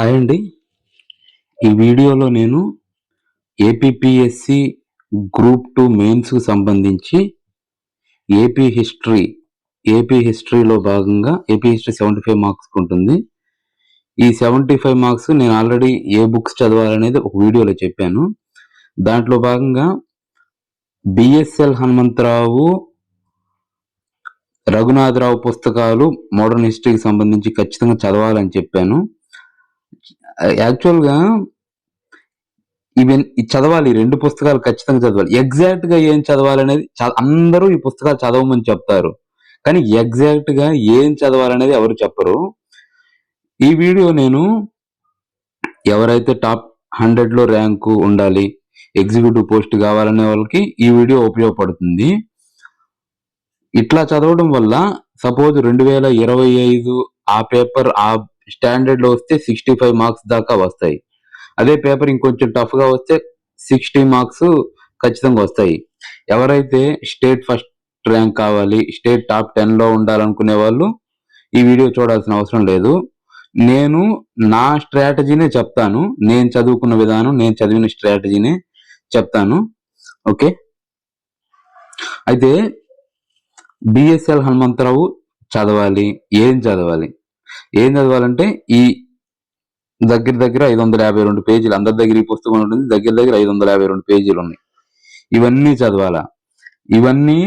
Hi అండి. ఈ వీడియోలో నేను ఏపీపీఎస్సి గ్రూప్ టూ మెయిన్స్కి సంబంధించి ఏపీ హిస్టరీ ఏపీ హిస్టరీలో భాగంగా AP history seventy five marks ఉంటుంది. ఈ సెవెంటీ ఫైవ్ మార్క్స్ నేను ఆల్రెడీ ఏ బుక్స్ చదవాలనేది ఒక వీడియోలో చెప్పాను. దాంట్లో భాగంగా బిఎస్ఎల్ హనుమంతరావు రఘునాథరావు పుస్తకాలు మోడర్న్ హిస్టరీకి సంబంధించి ఖచ్చితంగా చదవాలని చెప్పాను. యాక్చువల్గా ఇవి చదవాలి రెండు పుస్తకాలు ఖచ్చితంగా చదవాలి. ఎగ్జాక్ట్గా ఏం చదవాలనేది అందరూ ఈ పుస్తకాలు చదవమని చెప్తారు. కానీ ఎగ్జాక్ట్గా ఏం చదవాలనేది ఎవరు చెప్పరు. ఈ వీడియో నేను ఎవరైతే టాప్ హండ్రెడ్లో ర్యాంకు ఉండాలి ఎగ్జిక్యూటివ్ పోస్ట్ కావాలనే వాళ్ళకి ఈ వీడియో ఉపయోగపడుతుంది. ఇట్లా చదవడం వల్ల సపోజ్ రెండు వేల ఇరవై ఐదు ఆ పేపర్ ఆ స్టాండర్డ్లో వస్తే సిక్స్టీ ఫైవ్ మార్క్స్ దాకా వస్తాయి. అదే పేపర్ ఇంకొంచెం టఫ్గా వస్తే సిక్స్టీ మార్క్స్ ఖచ్చితంగా వస్తాయి. ఎవరైతే స్టేట్ ఫస్ట్ ర్యాంక్ కావాలి స్టేట్ టాప్ టెన్లో ఉండాలనుకునే వాళ్ళు ఈ వీడియో చూడాల్సిన అవసరం లేదు. నేను నా స్ట్రాటజీనే చెప్తాను. నేను చదువుకున్న విధానం నేను చదివిన స్ట్రాటజీనే చెప్తాను. ఓకే? అయితే బిఎస్ఎల్ హనుమంతరావు చదవాలి. ఏం చదవాలి? ఏం చదవాలంటే ఈ దగ్గర దగ్గర ఐదు వందల యాభై రెండు పేజీలు అందరి దగ్గర ఈ పుస్తకం ఉంటుంది దగ్గర దగ్గర ఐదు వందల యాభై రెండు పేజీలు ఉన్నాయి. ఇవన్నీ చదవాలా? ఇవన్నీ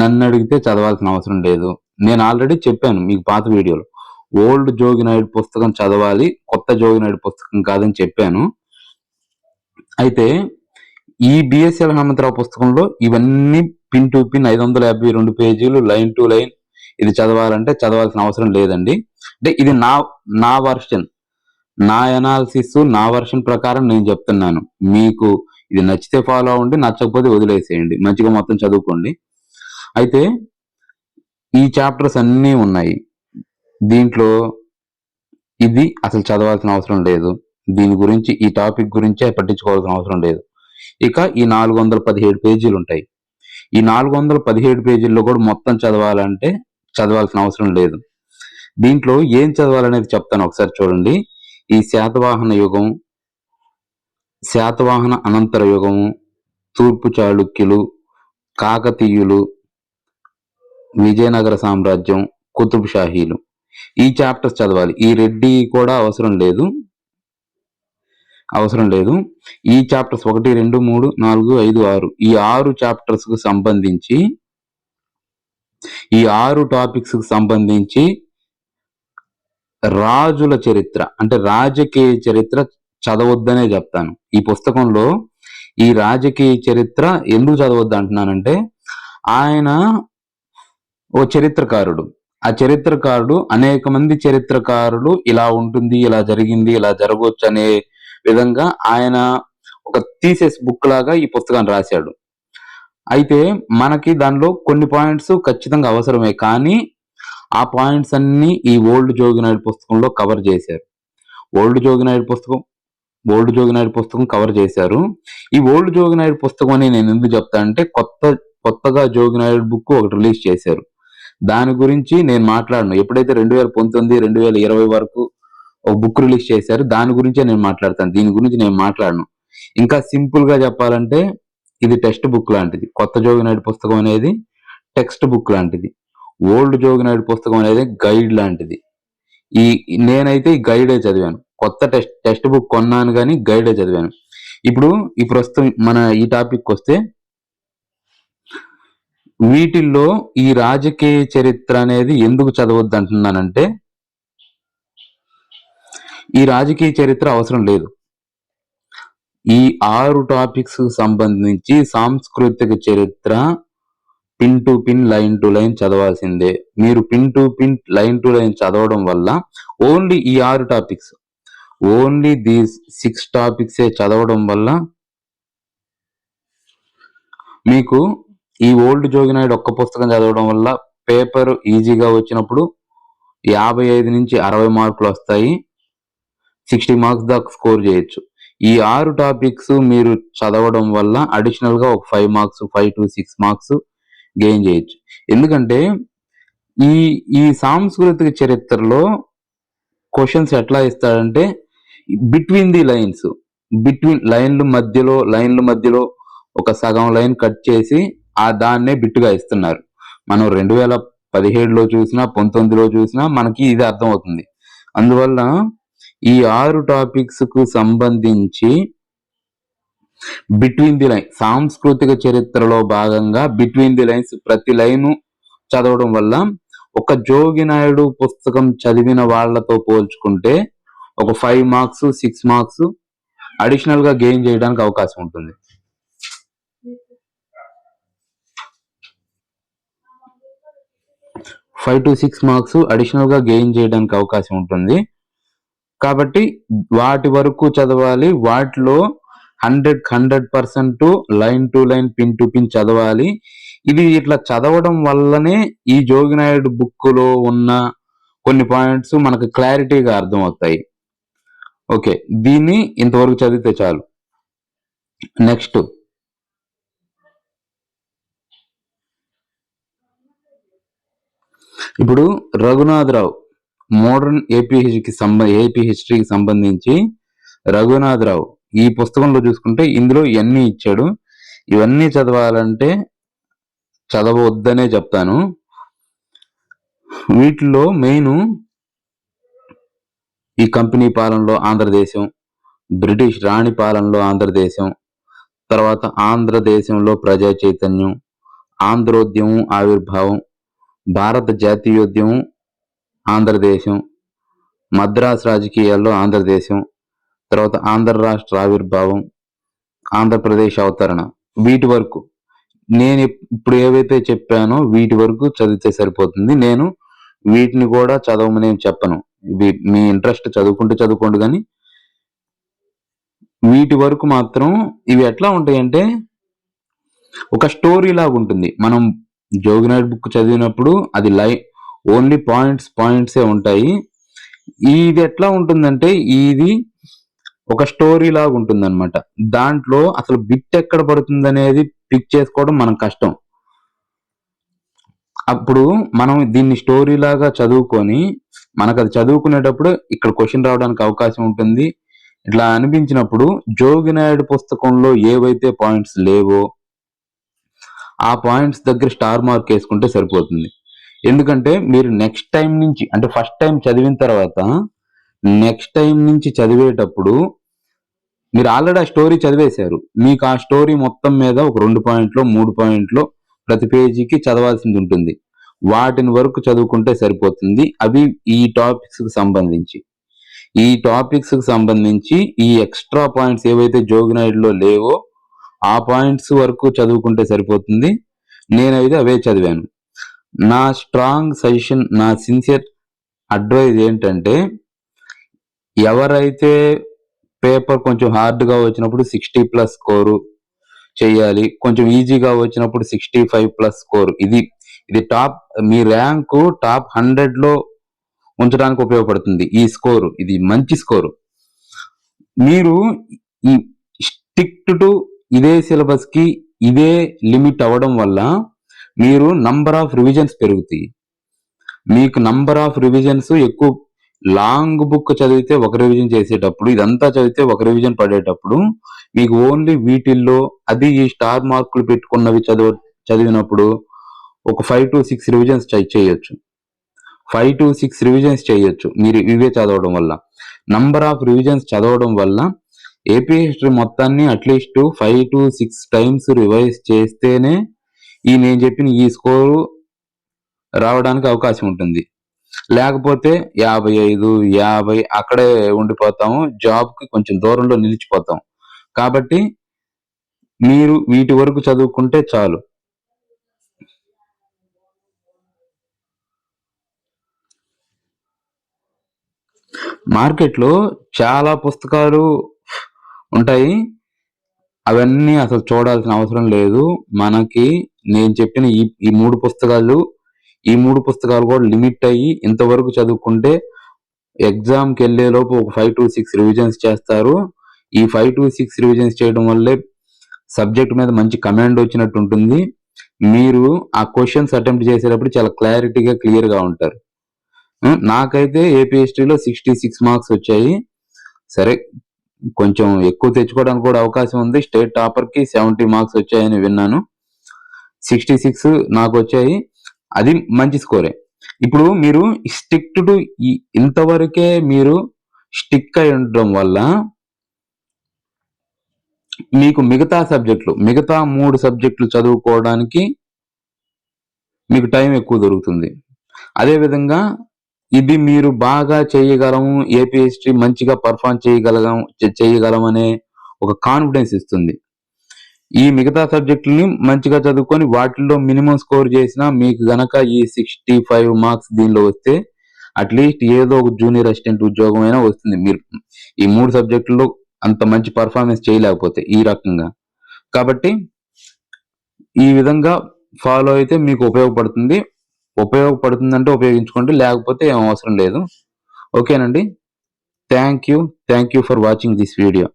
నన్ను అడిగితే చదవాల్సిన అవసరం లేదు. నేను ఆల్రెడీ చెప్పాను మీకు పాత వీడియోలో. ఓల్డ్ జోగినాయుడు పుస్తకం చదవాలి కొత్త జోగినాయుడు పుస్తకం కాదని చెప్పాను. అయితే ఈ బిఎస్ఎల్ హనుమంతరావు పుస్తకంలో ఇవన్నీ పిన్ టు పిన్ ఐదు వందల యాభై రెండు పేజీలు లైన్ టు లైన్ ఇది చదవాలంటే చదవాల్సిన అవసరం లేదండి. అంటే ఇది నా నా వర్షన్. నా అనాలిసిస్ నా వర్షన్ ప్రకారం నేను చెప్తున్నాను. మీకు ఇది నచ్చితే ఫాలో అవ్వండి నచ్చకపోతే వదిలేసేయండి. మంచిగా మొత్తం చదువుకోండి. అయితే ఈ చాప్టర్స్ అన్నీ ఉన్నాయి. దీంట్లో ఇది అసలు చదవాల్సిన అవసరం లేదు. దీని గురించి ఈ టాపిక్ గురించే పట్టించుకోవాల్సిన అవసరం లేదు. ఇక ఈ నాలుగు వందల పదిహేడు పేజీలు ఉంటాయి. ఈ నాలుగు వందల పదిహేడు పేజీల్లో కూడా మొత్తం చదవాలంటే చదవాల్సిన అవసరం లేదు. దీంట్లో ఏం చదవాలనేది చెప్తాను ఒకసారి చూడండి. ఈ శాతవాహన యుగం శాతవాహన అనంతర యుగము తూర్పు చాళుక్యులు కాకతీయులు విజయనగర సామ్రాజ్యం కుతుబ్ షాహీలు. ఈ చాప్టర్స్ చదవాలి. ఈ రెడ్డి కూడా అవసరం లేదు. అవసరం లేదు. ఈ చాప్టర్స్ ఒకటి రెండు మూడు నాలుగు ఐదు ఆరు. ఈ ఆరు చాప్టర్స్కు సంబంధించి ఈ ఆరు టాపిక్స్కు సంబంధించి రాజుల చరిత్ర అంటే రాజకీయ చరిత్ర చదవద్దనే చెప్తాను. ఈ పుస్తకంలో ఈ రాజకీయ చరిత్ర ఎందుకు చదవద్దు అంటున్నానంటే ఆయన ఓ చరిత్రకారుడు. ఆ చరిత్రకారుడు అనేక మంది చరిత్రకారులు ఇలా ఉంటుంది ఇలా జరిగింది ఇలా జరగవచ్చు అనే విధంగా ఆయన ఒక థీసెస్ బుక్ లాగా ఈ పుస్తకాన్ని రాశాడు. అయితే మనకి దానిలో కొన్ని పాయింట్స్ ఖచ్చితంగా అవసరమే. కానీ ఆ పాయింట్స్ అన్ని ఈ ఓల్డ్ జోగినాయుడు పుస్తకంలో కవర్ చేశారు. ఓల్డ్ జోగినాయుడు పుస్తకం ఓల్డ్ జోగినాయుడు పుస్తకం కవర్ చేశారు. ఈ ఓల్డ్ జోగినాయుడు పుస్తకం అని నేను ఎందుకు చెప్తా అంటే కొత్త కొత్తగా జోగినాయుడు బుక్ ఒకటి రిలీజ్ చేశారు. దాని గురించి నేను మాట్లాడను. ఎప్పుడైతే రెండు వేల పంతొమ్మిది రెండు వేల ఇరవై వరకు ఒక బుక్ రిలీజ్ చేశారు దాని గురించే నేను మాట్లాడతాను. దీని గురించి నేను మాట్లాడను. ఇంకా సింపుల్గా చెప్పాలంటే ఇది టెక్స్ట్ బుక్ లాంటిది. కొత్త జోగినాయుడు పుస్తకం అనేది టెక్స్ట్ బుక్ లాంటిది. ఓల్డ్ జోగినాయుడు పుస్తకం అనేది గైడ్ లాంటిది. ఈ నేనైతే ఈ గైడే చదివాను. కొత్త టెక్స్ట్ టెక్స్ట్ బుక్ కొన్నాను కానీ గైడే చదివాను. ఇప్పుడు ఈ ప్రస్తుతం మన ఈ టాపిక్ వస్తే వీటిల్లో ఈ రాజకీయ చరిత్ర అనేది ఎందుకు చదవద్దు అంటున్నానంటే ఈ రాజకీయ చరిత్ర అవసరం లేదు. ఈ ఆరు టాపిక్స్ సంబంధించి సాంస్కృతిక చరిత్ర pin to pin line to line చదవాల్సిందే. మీరు pin to pin line to line చదవడం వల్ల ఓన్లీ ఈ ఆరు టాపిక్స్ ఓన్లీ దీస్ సిక్స్ టాపిక్సే చదవడం వల్ల మీకు ఈ ఓల్డ్ జోగినాయుడు ఒక్క పుస్తకం చదవడం వల్ల పేపర్ ఈజీగా వచ్చినప్పుడు యాభై ఐదు నుంచి అరవై మార్కులు వస్తాయి. సిక్స్టీ మార్క్స్ దాకా స్కోర్ చేయొచ్చు. ఈ ఆరు టాపిక్స్ మీరు చదవడం వల్ల అడిషనల్గా ఒక five marks five to six marks gain చేయొచ్చు. ఎందుకంటే ఈ ఈ సాంస్కృతిక చరిత్రలో క్వశ్చన్స్ ఎట్లా ఇస్తాడంటే బిట్వీన్ ది లైన్స్ బిట్వీన్ లైన్ల మధ్యలో లైన్ల మధ్యలో ఒక సగం లైన్ కట్ చేసి ఆ దాన్నే బిట్టుగా ఇస్తున్నారు. మనం రెండు వేల పదిహేడులో చూసినా పంతొమ్మిదిలో చూసినా మనకి ఇది అర్థమవుతుంది. అందువల్ల ఈ ఆరు టాపిక్స్కు సంబంధించి బిట్వీన్ ది లైన్ సాంస్కృతిక చరిత్రలో భాగంగా బిట్వీన్ ది లైన్స్ ప్రతి లైను చదవడం వల్ల ఒక జోగి నాయుడు పుస్తకం చదివిన వాళ్ళతో పోల్చుకుంటే ఒక ఫైవ్ మార్క్స్ సిక్స్ మార్క్స్ అడిషనల్గా గెయిన్ చేయడానికి అవకాశం ఉంటుంది. ఫైవ్ టు సిక్స్ మార్క్స్ అడిషనల్గా గెయిన్ చేయడానికి అవకాశం ఉంటుంది. కాబట్టి వాటి వరకు చదవాలి. వాటిలో hundred hundred percent line to line pin to pin చదవాలి. ఇది ఇట్లా చదవడం వల్లనే ఈ జోగినాయుడు బుక్లో ఉన్న కొన్ని పాయింట్స్ మనకు క్లారిటీగా అర్థమవుతాయి. ఓకే దీన్ని ఇంతవరకు చదివితే చాలు. నెక్స్ట్. ఇప్పుడు రఘునాథరావు మోడర్న్ ఏపీహెచ్కి సంబ ఏపీ హిస్టరీకి సంబంధించి రఘునాథరావు ఈ పుస్తకంలో చూసుకుంటే ఇందులో ఇవన్నీ ఇచ్చాడు? ఇవన్నీ చదవాలంటే చదవద్దనే చెప్తాను. వీటిలో మెయిన్ ఈ కంపెనీ పాలనలో ఆంధ్రదేశం బ్రిటిష్ రాణి పాలనలో ఆంధ్రదేశం తర్వాత ఆంధ్రదేశంలో ప్రజా చైతన్యం ఆంధ్రోద్యమం ఆవిర్భావం భారత జాతీయోద్యమం ఆంధ్రదేశం మద్రాస్ రాజకీయాల్లో ఆంధ్రదేశం తర్వాత ఆంధ్ర రాష్ట్ర ఆవిర్భావం ఆంధ్రప్రదేశ్ అవతరణ. వీటి వరకు. నేను ఇప్పుడు ఏవైతే చెప్పానో వీటి వరకు చదివితే సరిపోతుంది. నేను వీటిని కూడా చదవమని చెప్పను. ఇవి మీ ఇంట్రెస్ట్ చదువుకుంటే చదువుకోండి కానీ వీటి వరకు మాత్రం ఇవి ఎట్లా ఉంటాయంటే ఒక స్టోరీ లాగా ఉంటుంది మనం జోగినాథ్ బుక్ చదివినప్పుడు అది లై ఓన్లీ పాయింట్స్ పాయింట్సే ఉంటాయి. ఇది ఎట్లా ఉంటుందంటే ఇది ఒక స్టోరీ లాగా ఉంటుంది అనమాట దాంట్లో అసలు బిట్ ఎక్కడ పడుతుంది అనేది పిక్ చేసుకోవడం మనం కష్టం. అప్పుడు మనం దీన్ని స్టోరీ లాగా చదువుకొని మనకు అది చదువుకునేటప్పుడు ఇక్కడ క్వశ్చన్ రావడానికి అవకాశం ఉంటుంది. ఇట్లా అనిపించినప్పుడు జోగినాయుడు పుస్తకంలో ఏవైతే పాయింట్స్ లేవో ఆ పాయింట్స్ దగ్గర స్టార్ మార్క్ వేసుకుంటే సరిపోతుంది. ఎందుకంటే మీరు నెక్స్ట్ టైం నుంచి అంటే ఫస్ట్ టైం చదివిన తర్వాత నెక్స్ట్ టైం నుంచి చదివేటప్పుడు మీరు ఆల్రెడీ ఆ స్టోరీ చదివేశారు. మీకు ఆ స్టోరీ మొత్తం మీద ఒక రెండు పాయింట్లో మూడు పాయింట్లో ప్రతి పేజీకి చదవాల్సింది ఉంటుంది. వాటిని వరకు చదువుకుంటే సరిపోతుంది. అవి ఈ టాపిక్స్కి సంబంధించి. ఈ టాపిక్స్కి సంబంధించి ఈ ఎక్స్ట్రా పాయింట్స్ ఏవైతే జోగినాయుడులో లేవో ఆ పాయింట్స్ వరకు చదువుకుంటే సరిపోతుంది. నేనైతే అవే చదివాను. నా స్ట్రాంగ్ సజెషన్ నా సిన్సియర్ అడ్వైజ్ ఏంటంటే ఎవరైతే పేపర్ కొంచెం హార్డ్గా వచ్చినప్పుడు సిక్స్టీ ప్లస్ స్కోరు చేయాలి కొంచెం ఈజీగా వచ్చినప్పుడు సిక్స్టీ ఫైవ్ ప్లస్ స్కోర్ ఇది ఇది టాప్ మీ ర్యాంకు టాప్ హండ్రెడ్లో ఉంచడానికి ఉపయోగపడుతుంది. ఈ స్కోరు ఇది మంచి స్కోరు మీరు ఈ స్టిక్ టు ఇదే సిలబస్కి ఇదే లిమిట్ అవ్వడం వల్ల మీరు నంబర్ ఆఫ్ రివిజన్స్ పెరుగుతాయి. మీకు నంబర్ ఆఫ్ రివిజన్స్ ఎక్కువ లాంగ్ బుక్ చదివితే ఒక రివిజన్ చేసేటప్పుడు ఇదంతా చదివితే ఒక రివిజన్ పడేటప్పుడు మీకు ఓన్లీ వీటిల్లో అది ఈ స్టార్ మార్కులు పెట్టుకున్నవి చదువు చదివినప్పుడు ఒక ఫైవ్ టు సిక్స్ రివిజన్స్ చేయొచ్చు. ఫైవ్ టు సిక్స్ రివిజన్స్ చేయొచ్చు. మీరు ఇవే చదవడం వల్ల. నంబర్ ఆఫ్ రివిజన్స్ చదవడం వల్ల ఏపీ హిస్టరీ మొత్తాన్ని at least five to six times revise చేస్తేనే ఈ నేను చెప్పిన ఈ స్కోరు రావడానికి అవకాశం ఉంటుంది. లేకపోతే యాభై ఐదు యాభై అక్కడే ఉండిపోతాము. జాబ్కి కొంచెం దూరంలో నిలిచిపోతాం. కాబట్టి మీరు వీటి వరకు చదువుకుంటే చాలు. మార్కెట్లో చాలా పుస్తకాలు ఉంటాయి. అవన్నీ అసలు చూడాల్సిన అవసరం లేదు. మనకి నేను చెప్పిన ఈ ఈ మూడు పుస్తకాలు ఈ మూడు పుస్తకాలు కూడా లిమిట్ అయ్యి ఇంతవరకు చదువుకుంటే ఎగ్జామ్కి వెళ్ళేలోపు ఒక ఫైవ్ టు సిక్స్ రివిజన్స్ చేస్తారు. ఈ ఫైవ్ టు సిక్స్ రివిజన్స్ చేయడం వల్లే సబ్జెక్ట్ మీద మంచి కమాండ్ వచ్చినట్టు ఉంటుంది. మీరు ఆ క్వశ్చన్స్ అటెంప్ట్ చేసేటప్పుడు చాలా క్లారిటీగా క్లియర్గా ఉంటారు. నాకైతే ఏపీ హిస్టరీలో సిక్స్టీ సిక్స్ మార్క్స్ వచ్చాయి. సరే కొంచెం ఎక్కువ తెచ్చుకోవడానికి కూడా అవకాశం ఉంది. స్టేట్ టాపర్కి సెవెంటీ మార్క్స్ వచ్చాయని విన్నాను. సిక్స్టీ సిక్స్ నాకు వచ్చాయి అది మంచి స్కోరే. ఇప్పుడు మీరు స్టిక్ టు ఇంతవరకే మీరు స్టిక్ అయి ఉండడం వల్ల మీకు మిగతా సబ్జెక్టులు మిగతా మూడు సబ్జెక్టులు చదువుకోవడానికి మీకు టైం ఎక్కువ దొరుకుతుంది. అదేవిధంగా ఇది మీరు బాగా చేయగలము ఏపీ హిస్టరీ మంచిగా పర్ఫామ్ చేయగలగం చేయగలమనే చేయగలం ఒక కాన్ఫిడెన్స్ ఇస్తుంది. ఈ మిగతా సబ్జెక్టుల్ని మంచిగా చదువుకొని వాటిల్లో మినిమం స్కోర్ చేసినా మీకు గనక ఈ సిక్స్టీ ఫైవ్ మార్క్స్ దీనిలో వస్తే అట్లీస్ట్ ఏదో ఒక జూనియర్ అసిస్టెంట్ ఉద్యోగం అయినా వస్తుంది. మీరు ఈ మూడు సబ్జెక్టుల్లో అంత మంచి పర్ఫార్మెన్స్ చేయలేకపోతే ఈ రకంగా. కాబట్టి ఈ విధంగా ఫాలో అయితే మీకు ఉపయోగపడుతుంది. ఉపయోగపడుతుందంటే ఉపయోగించుకోండి. లేకపోతే ఏం అవసరం లేదు. ఓకేనండి. Thank you. Thank you for watching this video.